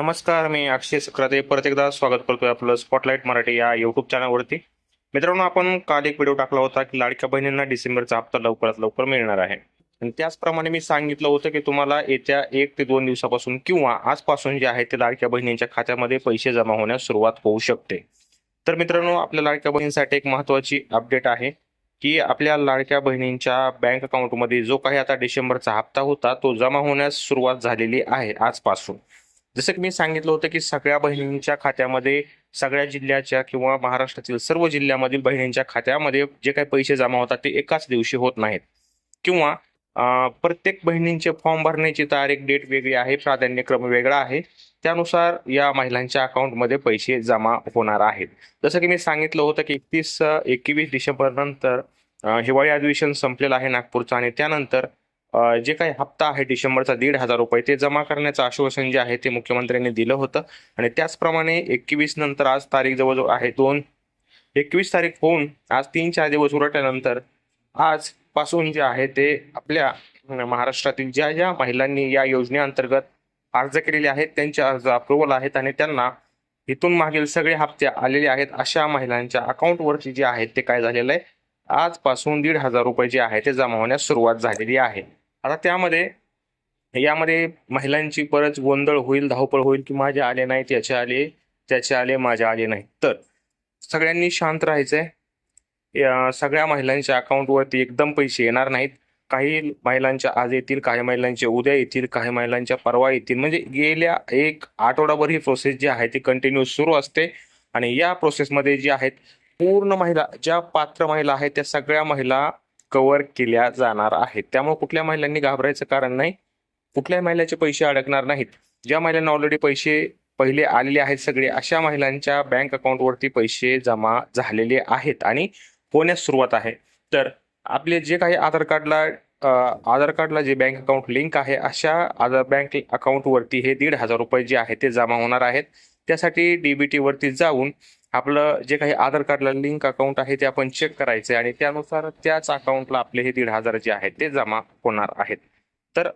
नमस्कार मी अक्षय सक्राते परत एकदा स्वागत करतोय आपलं स्पॉटलाईट मराठी या युट्यूब चॅनलवरती मित्रांनो आपण काल एक व्हिडिओ टाकला होता की लाडक्या बहिणींना डिसेंबरचा हप्ता लवकरात लवकर मिळणार आहे. आणि त्याचप्रमाणे मी सांगितलं होतं की तुम्हाला येत्या एक ते दोन दिवसापासून किंवा आजपासून जे आहे ते लाडक्या बहिणींच्या खात्यामध्ये पैसे जमा होण्यास सुरुवात होऊ शकते. तर मित्रांनो आपल्या लाडक्या बहिणींसाठी एक महत्त्वाची अपडेट आहे की आपल्या लाडक्या बहिणींच्या बँक अकाउंटमध्ये जो काही आता डिसेंबरचा हप्ता होता तो जमा होण्यास सुरुवात झालेली आहे आजपासून. जसं की मी सांगितलं होतं की सगळ्या बहिणींच्या खात्यामध्ये सगळ्या जिल्ह्याच्या किंवा महाराष्ट्रातील सर्व जिल्ह्यामधील बहिणींच्या खात्यामध्ये जे काही पैसे जमा होतात ते एकाच दिवशी होत नाहीत. किंवा प्रत्येक बहिणींचे फॉर्म भरण्याची तारीख डेट वेगळी आहे प्राधान्यक्रम वेगळा आहे त्यानुसार या महिलांच्या अकाउंटमध्ये पैसे जमा होणार आहेत. जसं की मी सांगितलं होतं की एकतीस एकवीस डिसेंबर नंतर हिवाळी अधिवेशन संपलेलं आहे नागपूरचं आणि त्यानंतर जे काही हप्ता आहे डिसेंबरचा दीड हजार रुपये ते जमा करण्याचं आश्वासन जे आहे ते मुख्यमंत्र्यांनी दिलं होतं. आणि त्याचप्रमाणे एकवीस नंतर आज तारीख जवळजवळ आहे दोन. एकवीस तारीख होऊन आज तीन चार दिवस उरटल्यानंतर आजपासून जे आहे ते आपल्या महाराष्ट्रातील ज्या ज्या महिलांनी या योजनेअंतर्गत अर्ज केलेले आहेत त्यांचे अर्ज अप्रुव्हल आहेत आणि त्यांना इथून मागील सगळे हप्ते आलेले आहेत अशा महिलांच्या अकाउंटवरती जे आहेत ते काय झालेलं आहे? आजपासून दीड हजार रुपये जे आहे ते जमा होण्यास सुरुवात झालेली आहे. आता त्यामध्ये यामध्ये महिलांची परत गोंधळ होईल धावपळ होईल की माझे आले नाही त्याचे आले त्याचे आले माझे आले नाही. तर सगळ्यांनी शांत राहायचंय. या सगळ्या महिलांच्या अकाउंटवरती एकदम पैसे येणार नाहीत. काही महिलांच्या आज येतील काही महिलांचे उद्या येतील काही महिलांच्या परवा येतील. म्हणजे गेल्या एक आठवडाभर ही प्रोसेस जी आहे ती कंटिन्यू सुरू असते. आणि या प्रोसेसमध्ये जी आहेत पूर्ण महिला ज्या पात्र महिला आहेत त्या सगळ्या महिला कव्हर केल्या जाणार आहेत. त्यामुळे कुठल्या महिलांनी घाबरायचं कारण नाही. कुठल्याही महिलाचे पैसे अडकणार नाहीत. ज्या महिलांना ऑलरेडी पैसे पहिले आलेले आहेत सगळे अशा महिलांच्या बँक अकाउंटवरती पैसे जमा झालेले आहेत आणि होण्यास सुरुवात आहे. तर आपले जे काही आधार कार्डला आधार कार्डला जे बँक अकाउंट लिंक आहे अशा आधार बँक अकाउंटवरती हे दीड हजार रुपये जे आहे ते जमा होणार आहेत. त्यासाठी डीबीटीवरती जाऊन आपलं जे काही आधार कार्डला लिंक अकाउंट आहे ते आपण चेक करायचे आणि त्यानुसार त्याच अकाउंटला आपले हे दीड हजार जे आहेत ते जमा होणार आहेत. तर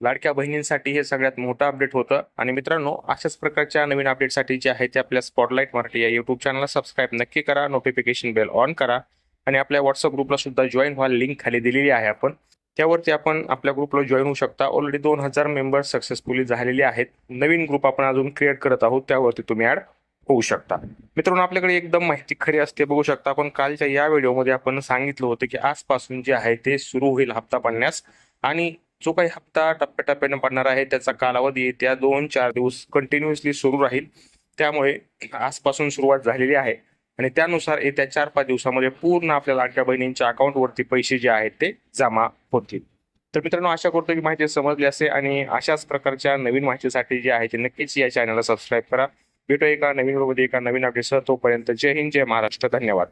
लाडक्या बहिणींसाठी हे सगळ्यात मोठं अपडेट होतं आणि मित्रांनो अशाच प्रकारच्या नवीन अपडेटसाठी जे आहे ते आपल्या स्पॉटलाईट मराठी या युट्यूब चॅनलला सबस्क्राईब नक्की करा नोटिफिकेशन बेल ऑन करा आणि आपल्या व्हॉट्सअप ग्रुपला सुद्धा जॉईन व्हा लिंक खाली दिलेली आहे आपण. त्यावरती आपण आपल्या ग्रुपला जॉईन होऊ शकता. ऑलरेडी दोन हजार मेंबर्स सक्सेसफुली झालेले आहेत. नवीन ग्रुप आपण अजून क्रिएट करत आहोत त्यावरती तुम्ही ऍड होऊ शकता. मित्रांनो आपल्याकडे एकदम माहिती खरी असते. बघू शकता आपण कालच्या या व्हिडिओमध्ये आपण सांगितलं होतं की आजपासून जे आहे ते सुरू होईल हप्ता पडण्यास आणि जो काही हप्ता टप्प्याटप्प्याने पडणार आहे त्याचा कालावधी त्या दोन चार दिवस कंटिन्युअसली सुरू राहील. त्यामुळे आजपासून सुरुवात झालेली आहे. आणि त्यानुसार येत्या चार पाच दिवसामध्ये पूर्ण आपल्या लाडक्या बहिणींच्या अकाउंटवरती पैसे जे आहेत ते जमा होतील. तर मित्रांनो आशा करतो की माहिती समजली असेल. आणि अशाच प्रकारच्या नवीन माहितीसाठी जे आहे ते नक्कीच या चॅनलला सबस्क्राईब करा. भेटू एका नवीन व्हिडिओमध्ये एका नवीन अपडेटसह तोपर्यंत जय हिंद जय महाराष्ट्र. धन्यवाद.